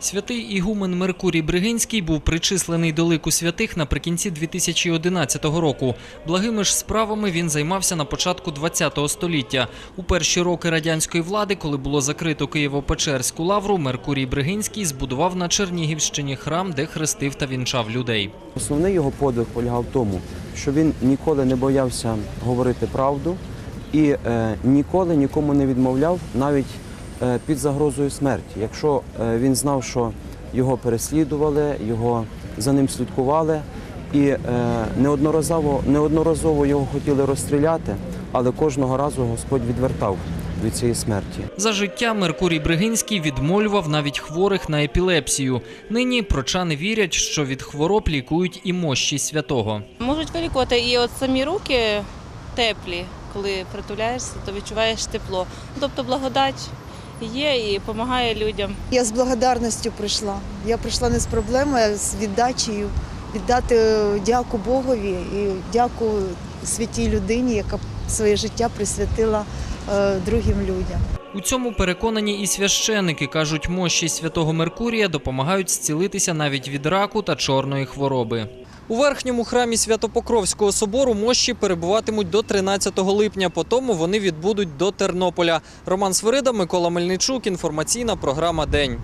Святий ігумен Меркурій Бригинський був причислений до лику святих наприкінці 2011 року. Благими ж справами він займався на початку ХХ століття. У перші роки радянської влади, коли було закрито Києво-Печерську лавру, Меркурій Бригинський збудував на Чернігівщині храм, де хрестив та вінчав людей. Основний його подвиг полягав в тому, що він ніколи не боявся говорити правду і е, ніколи нікому не відмовляв, навіть під загрозою смерті. Якщо е, він знав, що його переслідували, його за ним слідкували, і е, неодноразово, неодноразово його хотіли розстріляти, але кожного разу Господь відвертав від цієї смерті. За життя Меркурій Бригинський відмолював навіть хворих на епілепсію. Нині прочани вірять, що від хвороб лікують і мощі святого. Можуть вилікувати і от самі руки теплі, коли притуляєшся, то відчуваєш тепло. Тобто благодать є і допомагає людям. Я з благодарністю прийшла. Я прийшла не з проблемою, а з віддачею. Віддати дяку Богові і дяку святій людині, яка своє життя присвятила е, другим людям. У цьому переконані і священики кажуть, мощі святого Меркурія допомагають зцілитися навіть від раку та чорної хвороби. У верхньому храмі Святопокровського собору мощі перебуватимуть до 13 липня. Потому вони відбудуть до Тернополя. Роман Свирида, Микола Мельничук. Інформаційна програма День.